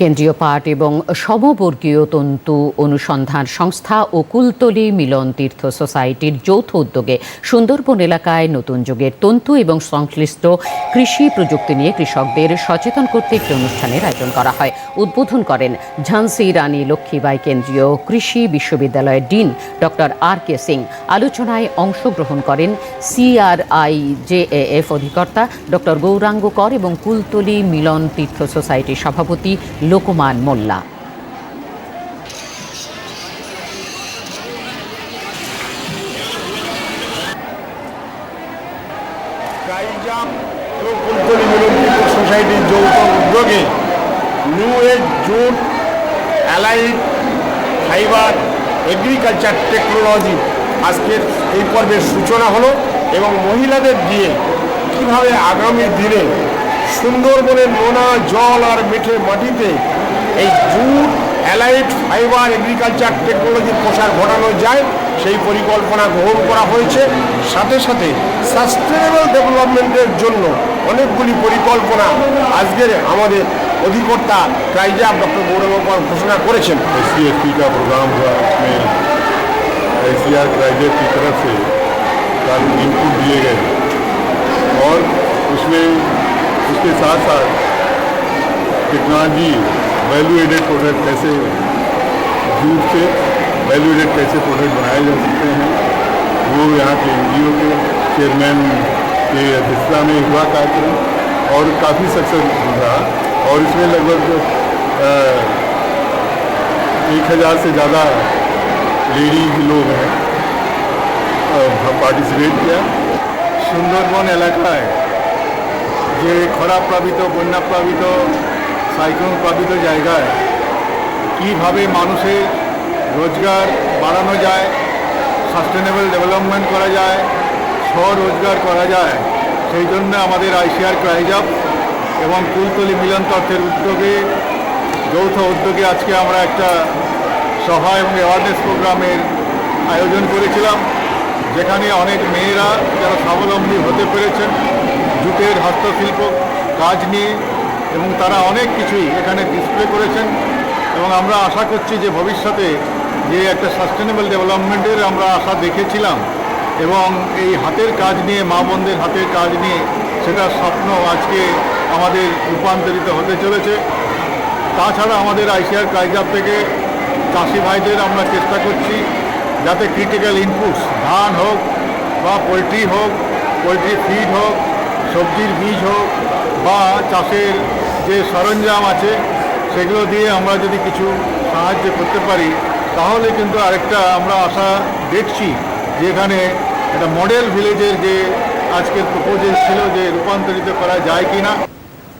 কেন্দ্রীয় পাট এবং সমবর্গীয় তন্তু অনুসন্ধান সংস্থা ও কুলতলি মিলন তীর্থ সোসাইটির যৌথ উদ্যোগে সুন্দরবন এলাকায় নতুন যুগের তন্তু এবং সংশ্লিষ্ট কৃষি প্রযুক্তি নিয়ে কৃষকদের সচেতন করতে একটি অনুষ্ঠানের আয়োজন করা হয়। উদ্বোধন করেন ঝান্সি রানী লক্ষ্মীবাই কেন্দ্রীয় কৃষি বিশ্ববিদ্যালয়ের dean doctor R K Singh. আলোচনায় অংশগ্রহণ করেন সিআরআই জেএএফ অধিকর্তা ডক্টর গৌরাঙ্গ কর এবং কুলতলি মিলন তীর্থ সোসাইটির সভাপতি লোকমান মোল্লা। সোসাইটির যৌথ উদ্যোগে নিউ ফাইবার এগ্রিকালচার টেকনোলজি আজকের এই পর্বের সূচনা হলো এবং মহিলাদের দিয়ে কীভাবে আগামী দিনে সুন্দরবনের নোনা জল আর মিঠে মাটিতে এই জুট অ্যালাইড ফাইবার এগ্রিকালচার টেকনোলজির প্রসার ঘটানো যায় সেই পরিকল্পনা গ্রহণ করা হয়েছে সাথে সাথে সাস্টেনেবল ডেভেলপমেন্টের জন্য অনেকগুলি পরিকল্পনা আজকের আমাদের অধিকর্তা ক্রাইজাব ডক্টর গৌরবকর ঘোষণা করেছেন एस का प्रोग्राम हुआ उसमें एस ग्रेजुएट की तरफ से काफी इनपुट दिए गए साथ साथ टेक्नोलॉजी वैल्यू एडेड प्रोडक्ट कैसे दूध से वैल्यू एडेड कैसे प्रोडक्ट बनाए जा सकते हैं, वो यहाँ के एनजीओ के चेयरमैन के अध्यक्षता में हुआ कार्यक्रम और काफ़ी सक्सेसफुल रहा और इसमें लगभग एक हज़ार से ज़्यादा लेडीज़ लोग हैं पार्टिसिपेट किया। सुंदरबन इलाका है। যে খরা প্লাবিত, বন্যা প্লাবিত সাইক্লোন প্লাবিত জায়গায় কীভাবে মানুষের রোজগার বাড়ানো যায় সাস্টেনেবল ডেভেলপমেন্ট করা যায়, স্বরোজগার করা যায়, সেই জন্য আমাদের আইসিআর ক্রাইজাপ এবং কুলতলি মিলন তথ্যের উদ্যোগে, যৌথ উদ্যোগে আজকে আমরা একটা সভা এবং অ্যাওয়ারনেস প্রোগ্রামের আয়োজন করেছিলাম, যেখানে অনেক মেয়েরা যারা স্বাবলম্বী হতে পেরেছেন জুটের হস্তশিল্প, কাজ নিয়ে এবং তারা অনেক কিছুই এখানে ডিসপ্লে করেছেন এবং আমরা আশা করছি যে ভবিষ্যতে যে একটা সাস্টেনেবল ডেভেলপমেন্টের আমরা আশা দেখেছিলাম এবং এই হাতের কাজ নিয়ে, মা বোনদের হাতের কাজ নিয়ে সেটা স্বপ্ন আজকে আমাদের রূপান্তরিত হতে চলেছে। তাছাড়া আমাদের আইসিআর কাইজার থেকে চাষি ভাইদের আমরা চেষ্টা করছি যাতে ক্রিটিক্যাল ইনপুটস ধান হোক বা পোলট্রি হোক পোলট্রি ফিড হোক সবজির বীজ হোক বা চাষের যে সরঞ্জাম আছে, সেগুলো দিয়ে আমরা যদি কিছু সাহায্য করতে পারি, তাহলে কিন্তু আরেকটা আমরা আশা দেখছি যে এখানে একটা মডেল ভিলেজের যে আজকের প্রপোজেল ছিল যে রূপান্তরিত করা যায় কি না